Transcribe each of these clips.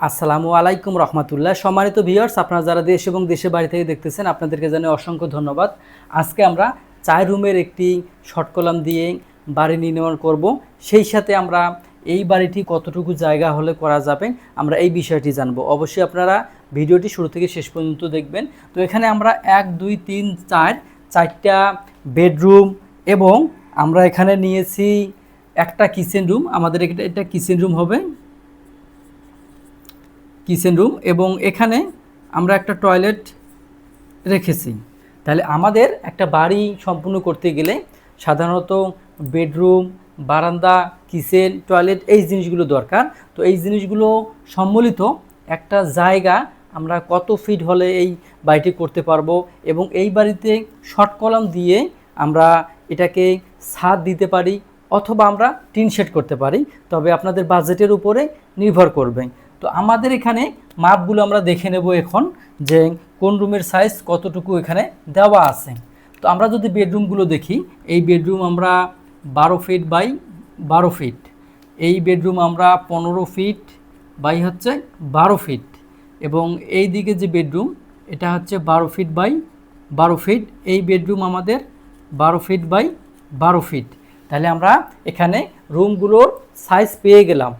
আসসালামু আলাইকুম রহমতুল্লাহ। সম্মানিত ভিউয়ার্স, আপনারা যারা দেশ এবং দেশের বাড়ি থেকে দেখতেছেন, আপনাদেরকে জানাই অসংখ্য ধন্যবাদ। আজকে আমরা চার রুমের একটি শর্ট কলাম দিয়ে বাড়ি নির্মাণ করব। সেই সাথে আমরা এই বাড়িটি কতটুকু জায়গা হলে করা যাবে, আমরা এই বিষয়টি জানব। অবশ্যই আপনারা ভিডিওটি শুরু থেকে শেষ পর্যন্ত দেখবেন। তো এখানে আমরা এক, দুই, তিন, চার, চারটা বেডরুম এবং আমরা এখানে নিয়েছি একটা কিচেন রুম। আমাদের এটা এটা কিচেন রুম হবে কিচেন রুম এবং এখানে আমরা একটা টয়লেট রেখেছি। তাহলে আমাদের একটা বাড়ি সম্পূর্ণ করতে গেলে সাধারণত বেডরুম, বারান্দা, কিচেন, টয়লেট এই জিনিসগুলো দরকার। তো এই জিনিসগুলো সম্মিলিত একটা জায়গা আমরা কত ফিট হলে এই বাড়িটি করতে পারব এবং এই বাড়িতে শর্ট কলাম দিয়ে আমরা এটাকে ছাদ দিতে পারি অথবা আমরা টিন শেড করতে পারি। তবে আপনাদের বাজেটের উপরে নির্ভর করবে। তো আমাদের এখানে মাপগুলো আমরা দেখে নেব এখন যে কোন রুমের সাইজ কতটুকু এখানে দেওয়া আছে। তো আমরা যদি বেডরুমগুলো দেখি, এই বেডরুম আমরা বারো ফিট বাই বারো ফিট এই বেডরুম আমরা পনেরো ফিট বাই হচ্ছে বারো ফিট এবং এই দিকে যে বেডরুম, এটা হচ্ছে বারো ফিট বাই বারো ফিট এই বেডরুম আমাদের বারো ফিট বাই বারো ফিট তাহলে আমরা এখানে রুমগুলোর সাইজ পেয়ে গেলাম।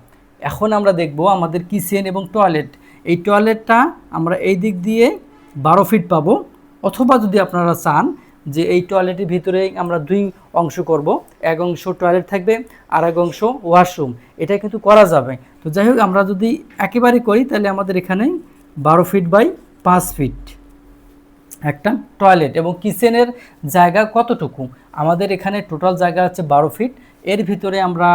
এখন আমরা দেখব আমাদের কিচেন এবং টয়লেট। এই টয়লেটটা আমরা এই দিক দিয়ে বারো ফিট পাবো। অথবা যদি আপনারা চান যে এই টয়লেটের ভিতরে আমরা দুই অংশ করব, এক অংশ টয়লেট থাকবে আর এক অংশ ওয়াশরুম। এটা কিন্তু করা যাবে। তো যাই হোক, আমরা যদি একেবারে করি, তাহলে আমাদের এখানে বারো ফিট বাই পাঁচ ফিট একটা টয়লেট এবং কিচেনের জায়গা কতটুকু? আমাদের এখানে টোটাল জায়গা হচ্ছে বারো ফিট। এর ভিতরে আমরা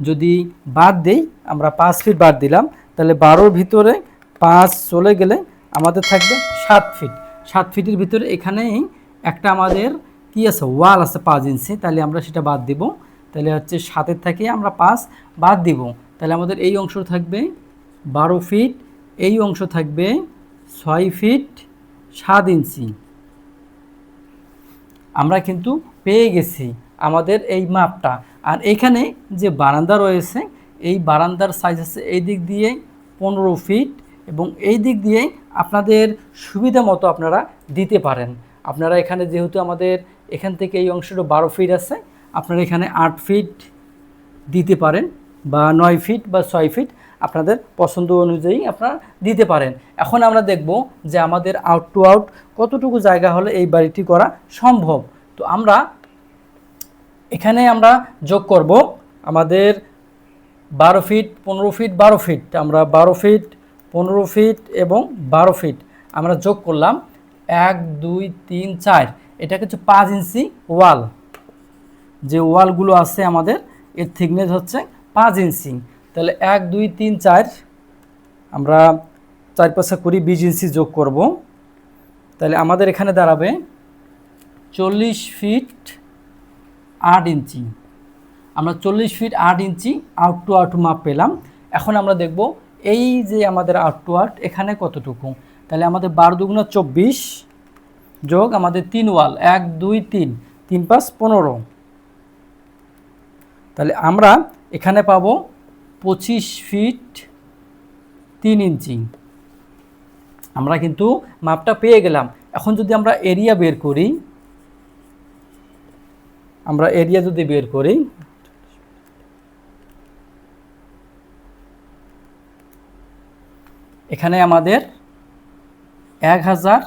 যদি বাদ দেই, আমরা পাঁচ ফিট বাদ দিলাম, তাহলে বারোর ভিতরে পাঁচ চলে গেলে আমাদের থাকবে সাত ফিট সাত ফিটের ভিতরে এখানেই একটা আমাদের কি আছে ওয়াল আছে পাঁচ ইঞ্চি তাহলে আমরা সেটা বাদ দিব। তাহলে হচ্ছে সাতের থেকে আমরা পাঁচ বাদ দিব। তাহলে আমাদের এই অংশ থাকবে বারো ফিট এই অংশ থাকবে ছয় ফিট সাত ইঞ্চি আমরা কিন্তু পেয়ে গেছি। আমাদের এই মাপটা। আর এখানে যে বারান্দা রয়েছে, এই বারান্দার সাইজ আছে এই দিক দিয়ে পনেরো ফিট এবং এই দিক দিয়ে আপনাদের সুবিধা মতো আপনারা দিতে পারেন। আপনারা এখানে যেহেতু আমাদের এখান থেকে এই অংশটা বারো ফিট আছে, আপনারা এখানে আট ফিট দিতে পারেন বা নয় ফিট বা ছয় ফিট আপনাদের পছন্দ অনুযায়ী আপনারা দিতে পারেন। এখন আমরা দেখব যে আমাদের আউট টু আউট কতটুকু জায়গা হলে এই বাড়িটি করা সম্ভব। তো আমরা এখানে আমরা যোগ করব আমাদের বারো ফিট, পনেরো ফিট, বারো ফিট। আমরা বারো ফিট, পনেরো ফিট এবং বারো ফিট। আমরা যোগ করলাম এক, দুই, তিন, চার। এটা কিছু পাঁচ ইঞ্চি ওয়াল। যে ওয়ালগুলো আছে আমাদের, এর থিকনেস হচ্ছে পাঁচ ইঞ্চি। তাহলে এক, দুই, তিন, চার। আমরা চার পাঁচা করি বিশ ইঞ্চি যোগ করব। তাহলে আমাদের এখানে দাঁড়াবে চল্লিশ ফিট আট ইঞ্চি। আমরা চল্লিশ ফিট আট ইঞ্চি আউট টু আউট মাপ পেলাম। এখন আমরা দেখব এই যে আমাদের আউট টু আউট এখানে কতটুকু? তাহলে আমাদের বারো দুগুণ চব্বিশ যোগ আমাদের তিন ওয়াল, এক, দুই, তিন তিন পাঁচ, পনেরো। তাহলে আমরা এখানে পাবো পঁচিশ ফিট তিন ইঞ্চি। আমরা কিন্তু মাপটা পেয়ে গেলাম। এখন যদি আমরা এরিয়া বের করি আমরা এরিয়া যদি বের করি, এখানে আমাদের এক হাজার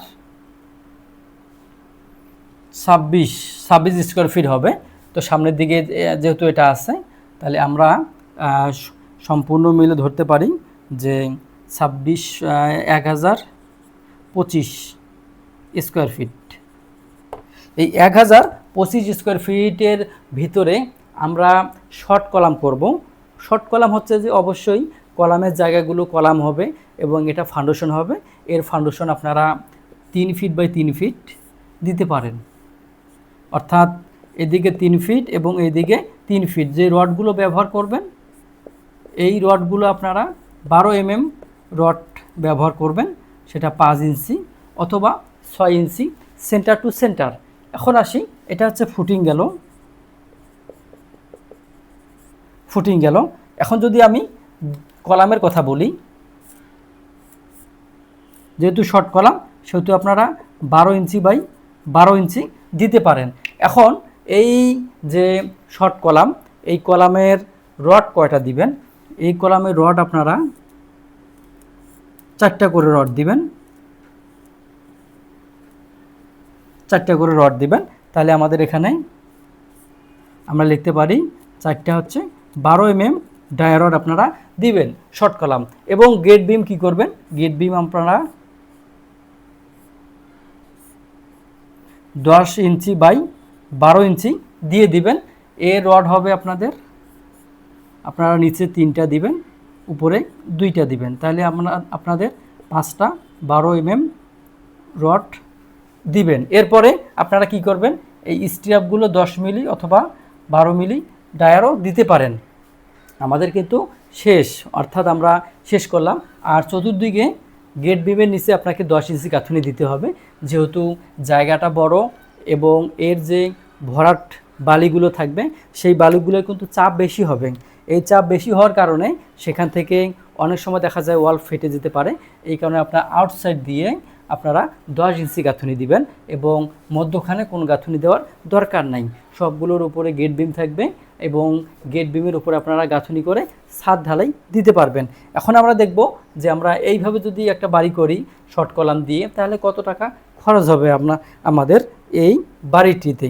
ছাব্বিশ ছাব্বিশ স্কোয়ার ফিট হবে। তো সামনের দিকে যেহেতু এটা আছে, তাহলে আমরা সম্পূর্ণ মিলে ধরতে পারি যে ছাব্বিশ এক হাজার পঁচিশ স্কোয়ার ফিট এই এক হাজার পঁচিশ স্কোয়ার ফিটের ভিতরে আমরা শর্ট কলাম করব। শর্ট কলাম হচ্ছে যে অবশ্যই কলামের জায়গাগুলো কলাম হবে এবং এটা ফাউন্ডেশন হবে। এর ফাউন্ডেশন আপনারা তিন ফিট বাই তিন ফিট দিতে পারেন। অর্থাৎ এদিকে তিন ফিট এবং এদিকে তিন ফিট যে রডগুলো ব্যবহার করবেন, এই রডগুলো আপনারা বারো এমএম রড ব্যবহার করবেন, সেটা পাঁচ ইঞ্চি অথবা ছয় ইঞ্চি সেন্টার টু সেন্টার এখন আসি। এটা হচ্ছে ফুটিং গেল। ফুটিং গেল। এখন যদি আমি কলামের কথা বলি, যেহেতু শর্ট কলাম, সেহেতু আপনারা বারো ইঞ্চি বাই বারো ইঞ্চি দিতে পারেন। এখন এই যে শর্ট কলাম, এই কলামের রড কয়টা দিবেন? এই কলামের রড আপনারা চারটা করে রড দিবেন। চারটা করে রড দিবেন। তাহলে আমাদের এখানে আমরা লিখতে পারি চারটা হচ্ছে বারো এম এম ডায়ারড আপনারা দিবেন শর্ট কলাম। এবং গেট বিম কি করবেন? গেট বিম আপনারা দশ ইঞ্চি বাই বারো ইঞ্চি দিয়ে দিবেন। এ রড হবে আপনাদের, আপনারা নিচে তিনটা দিবেন, উপরে দুইটা দিবেন। তাহলে আপনার আপনাদের পাঁচটা বারো এম রড দিবেন। এরপরে আপনারা কি করবেন? এই স্ট্রিয়াপগুলো দশ মিলি অথবা বারো মিলি ডায়ারও দিতে পারেন। আমাদের কিন্তু শেষ, অর্থাৎ আমরা শেষ করলাম। আর চতুর্দিকে গেট বিমের নিচে আপনাকে দশ ইঞ্চি গাঁথুনি দিতে হবে। যেহেতু জায়গাটা বড় এবং এর যে ভরাট বালিগুলো থাকবে, সেই বালিগুলো কিন্তু চাপ বেশি হবে। এই চাপ বেশি হওয়ার কারণে সেখান থেকে অনেক সময় দেখা যায় ওয়াল ফেটে যেতে পারে। এই কারণে আপনার আউটসাইড দিয়ে আপনারা দশ ইঞ্চি গাঁথুনি দিবেন এবং মধ্যখানে কোনো গাঁথুনি দেওয়ার দরকার নাই। সবগুলোর উপরে গেট বিম থাকবে এবং গেট বিমের উপরে আপনারা গাঁথুনি করে ছাদ ঢালাই দিতে পারবেন। এখন আমরা দেখব যে আমরা এইভাবে যদি একটা বাড়ি করি শর্ট কলাম দিয়ে, তাহলে কত টাকা খরচ হবে আপনার আমাদের এই বাড়িটিতে।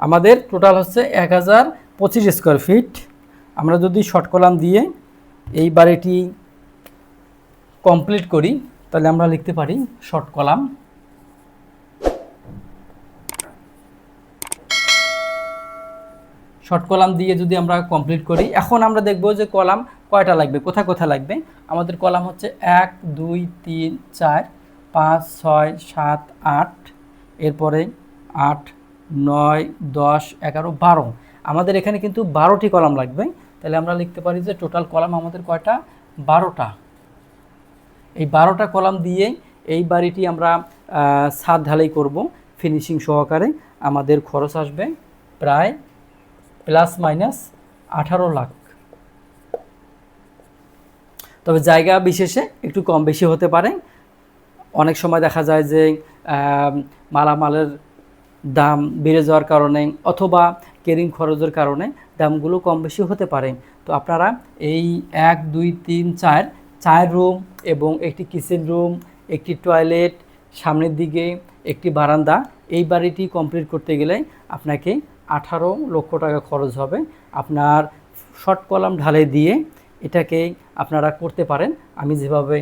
আমাদের টোটাল হচ্ছে এক হাজার পঁচিশ স্কোয়ার ফিট আমরা যদি শর্ট কলাম দিয়ে এই বাড়িটি কমপ্লিট করি, তাহলে আমরা লিখতে পারি শর্ট কলাম শর্ট কলাম দিয়ে যদি আমরা কমপ্লিট করি, এখন আমরা দেখব যে কলাম কয়টা লাগবে কোথায় কোথায় লাগবে? আমাদের কলাম হচ্ছে এক, দুই, তিন, চার, পাঁচ, ছয়, সাত, আট, এরপরে আট, নয়, দশ, এগারো, বারো। আমাদের এখানে কিন্তু বারোটি কলাম লাগবে। তাহলে আমরা লিখতে পারি যে টোটাল কলাম আমাদের কয়টা? বারোটা। এই বারোটা কলাম দিয়ে এই বাড়িটি আমরা ছাদ ঢালাই করব ফিনিশিং সহকারে। আমাদের খরচ আসবে প্রায় প্লাস মাইনাস আঠারো লাখ। তবে জায়গা বিশেষে একটু কম বেশি হতে পারে। অনেক সময় দেখা যায় যে মালামালের দাম বেড়ে যাওয়ার কারণে অথবা কেরিং খরচের কারণে দামগুলো কম বেশি হতে পারে। তো আপনারা এই এক, দুই, তিন, চার চার রুম এবং একটি কিচেন রুম একটি টয়লেট সামনের দিকে একটি বারান্দা, এই বাড়িটি কমপ্লিট করতে গেলে আপনাকে আঠারো লক্ষ টাকা খরচ হবে। আপনার শর্ট কলাম ঢালাই দিয়ে এটাকে আপনারা করতে পারেন। আমি যেভাবে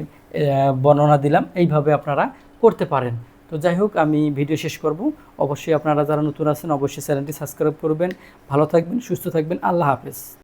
বর্ণনা দিলাম, এইভাবে আপনারা করতে পারেন। তো যাই হোক, আমি ভিডিও শেষ করব। অবশ্যই আপনারা যারা নতুন আছেন, অবশ্যই চ্যানেলটি সাবস্ক্রাইব করবেন। ভালো থাকবেন, সুস্থ থাকবেন। আল্লাহ হাফেজ।